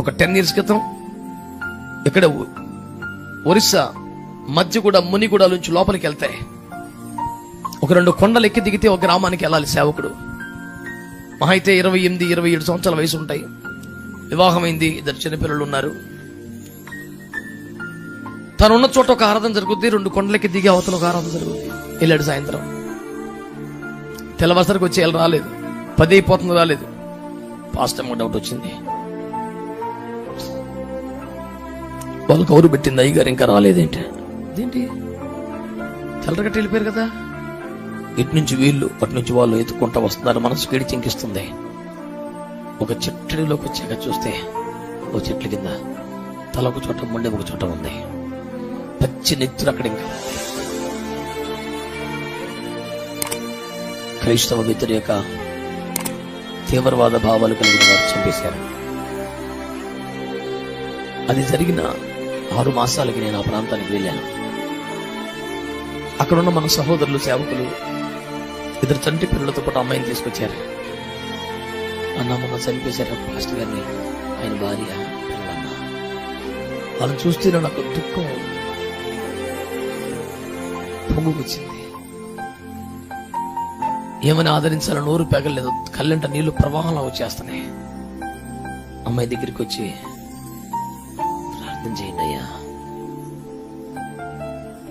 ఒక ten years క్రితం ఇక్కడ ఒరిస్సా మధ్యగూడ మునిగూడ నుంచి లోపలికి వెళ్తాయి ఒక రెండు కొండలు ఎక్కి దిగితే ఒక గ్రామానికి వెళ్ళాలి సేవకుడు. మహా అయితే ఇరవై ఎనిమిది ఇరవై ఏడు సంవత్సరాల వయసు ఉంటాయి. వివాహమైంది ఇద్దరు చిన్నపిల్లలు ఉన్నారు. తను ఉన్న చోట ఒక ఆరాధన జరుగుద్ది రెండు కొండలకి దిగి అవతల ఒక ఆరాధన జరుగుద్ది. వెళ్ళాడు సాయంత్రం. తెల్లవారుసరికి వచ్చి వెళ్ళి రాలేదు పది అయిపోతుంది రాలేదు. పాస్ట్ డౌట్ వచ్చింది. వాళ్ళు కౌరు పెట్టింది అయ్యగారు ఇంకా రాలేదేంటి? ఏంటి తెల్లరగట్టి వెళ్ళిపోయారు కదా? ఇటు నుంచి వీళ్ళు అటు నుంచి వాళ్ళు ఎత్తుకుంటా వస్తున్నారు. మనసు వేడి చింకిస్తుంది. ఒక చెట్టులోకి వచ్చాక చూస్తే ఓ చెట్ల కింద తల ఒక చోట మొండె ఒక చోట ఉంది. పచ్చి నెత్తురు అక్కడ ఇంకా. క్రైస్తవ వ్యతిరేక తీవ్రవాద భావాలు కలిగిన వారు చంపేశారు. అది జరిగిన ఆరు మాసాలకి నేను ఆ ప్రాంతానికి వెళ్ళాను. అక్కడున్న మన సహోదరులు సేవకులు ఇద్దరు తండ్రి పిల్లలతో పాటు అమ్మాయిని తీసుకొచ్చారు. అన్న మొన్న చనిపోయారు పాస్టర్ గారిని ఆయన భార్య పిల్లన్న వాళ్ళని చూస్తే నాకు దుఃఖం పొంగుకొచ్చింది. ఏమని ఆదరించాలో నోరు పెగలేదు. కళ్ళంట నీళ్ళు ప్రవాహంలో వచ్చేస్తున్నాయి. అమ్మాయి దగ్గరికి వచ్చి ప్రార్థన చేయండి అయ్యా.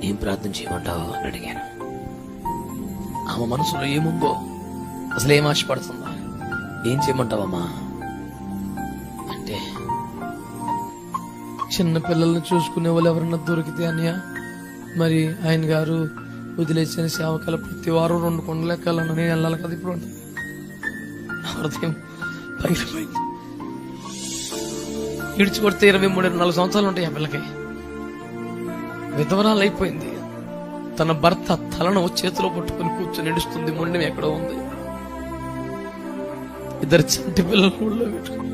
ఏం ప్రార్థన చేయమంటావు అని అడిగాను. ఆమె మనసులో ఏముందో అసలు ఏం ఆశపడుతుందా? ఏం చేయమంటావమ్మా? అంటే చిన్న పిల్లల్ని చూసుకునే వాళ్ళు ఎవరన్నా దొరికితే అన్నయ్య మరి ఆయన గారు వదిలేసిన సేవకాల ప్రతి వారం రెండు కొండలు నేను వెళ్ళాలి కదా ఇప్పుడు హృదయం పగిలిపోయింది ఇడిచి కొడితే ఇరవై మూడు నాలుగు సంవత్సరాలు ఉంటాయి ఆ పిల్లకి. విధవరాలు అయిపోయింది. తన భర్త తలను చేతిలో పట్టుకుని కూర్చొని నడుస్తుంది మొండెం ఎక్కడో ఉంది. ఇద్దరు చంటి పిల్లలు ఊళ్ళో పెట్టుకుని.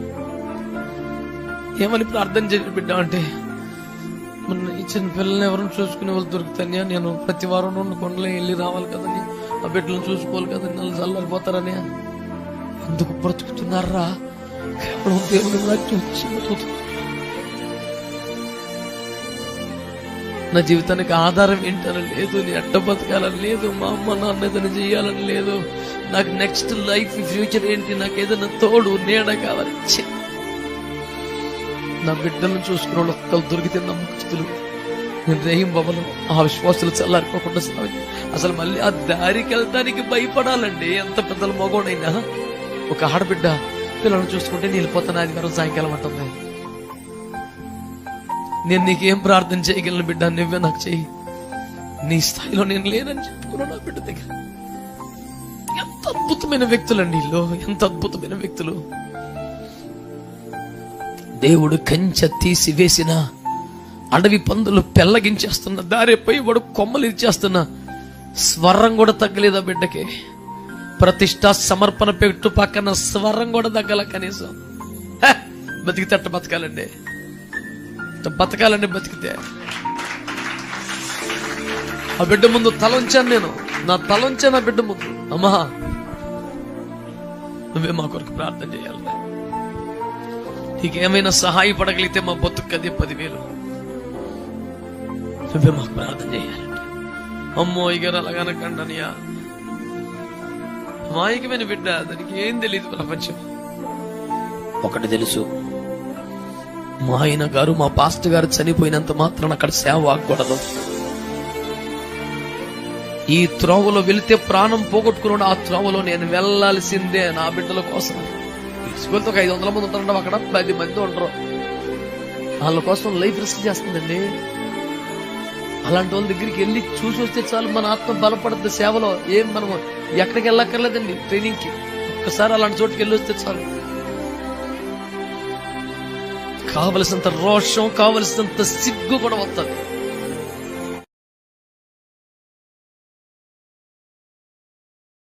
ఏమని ప్రార్థన చేసి బిడ్డ అంటే మొన్న ఈ చిన్న పిల్లల్ని ఎవరిని చూసుకునే వాళ్ళు దొరుకుతాయని నేను ప్రతి వారం రెండు కొండలు వెళ్ళి రావాలి కదని ఆ బిడ్డలను చూసుకోవాలి కదని నన్ను చల్లారిపోతారని ఎందుకు బ్రతుకుతున్నారా? కేవలం దేవుని రాజ్యం చిన్నతోటి. నా జీవితానికి ఆధారం ఏంటని లేదు నీ అడ్డ బతకాలని లేదు మా అమ్మ నాన్న ఏదైనా చేయాలని లేదు. నాకు నెక్స్ట్ లైఫ్ ఫ్యూచర్ ఏంటి నాకు ఏదైనా తోడు నీడ కావాలి. నా బిడ్డలను చూసుకున్న వాళ్ళు ఒక్కరు దొరికితే నమ్మకస్తులు నేను రేయం బాబలు ఆ విశ్వాసులు చల్లారిపోకుండా సాగి అసలు మళ్ళీ ఆ దారికి వెళ్తానికి భయపడాలండి. ఎంత పెద్దల మగోడైనా. ఒక ఆడబిడ్డ పిల్లలు చూసుకుంటే నేను పోతున్న ఆదివారం సాయంకాలం అంటుంది. నేను నీకేం ప్రార్థన చేయగలను బిడ్డ? నువ్వే నాకు చెయ్యి. నీ స్థాయిలో నేను లేనని చెప్పుకున్నాను నా బిడ్డ దగ్గర. ఎంత అద్భుతమైన వ్యక్తులండి వీళ్ళు ఎంత అద్భుతమైన వ్యక్తులు. దేవుడు కంచె తీసి వేసిన అడవి పందులు పెల్లగించేస్తున్న దారిపై వాడు కొమ్మలు ఇచ్చేస్తున్న స్వరం కూడా తగ్గలేదా బిడ్డకి? ప్రతిష్ట సమర్పణ పెట్టు పక్కన స్వరం కూడా తగ్గల కనీసం. హ! బతికితే అట్ట బతకాలండి. బతకాలండి బతికితే. ఆ బిడ్డ ముందు తల ఉంచాను నేను. నా తల ఉంచాను ఆ బిడ్డ ముందు. అమ్మా నువ్వే మా కొరకు ప్రార్థన చేయాలి. నీకేమైనా సహాయపడగలిగితే మా బతుకదే పదివేలు. నువ్వే మాకు ప్రార్థన చేయాలంటే అమ్మో ఇగర అలాగనకండి అనియా మాయకమైన బిడ్డ దానికి ఏం తెలియదు ప్రపంచం. ఒకటి తెలుసు మా ఆయన గారు మా పాస్టర్ గారు చనిపోయినంత మాత్రం అక్కడ సేవ ఆగకూడదు. ఈ త్రోవలో వెళితే ప్రాణం పోగొట్టుకున్నాడు ఆ త్రోవలో నేను వెళ్ళాల్సిందే నా బిడ్డల కోసం. స్కూల్తో ఒక ఐదు వందల మంది ఉంటారు అక్కడ పది మంది ఉండరు. వాళ్ళ కోసం లైఫ్ రిస్క్ చేస్తుందండి. అలాంటి వాళ్ళ దగ్గరికి వెళ్ళి చూసి వస్తే చాలు మన ఆత్మ బలపడద్దు సేవలో. ఏం మనం ఎక్కడికి వెళ్ళక్కర్లేదండి ట్రైనింగ్కి ఒక్కసారి అలాంటి చోటుకి వెళ్ళి వస్తే చాలు. కావలసినంత రోషం కావలసినంత సిగ్గు కూడా వస్తుంది.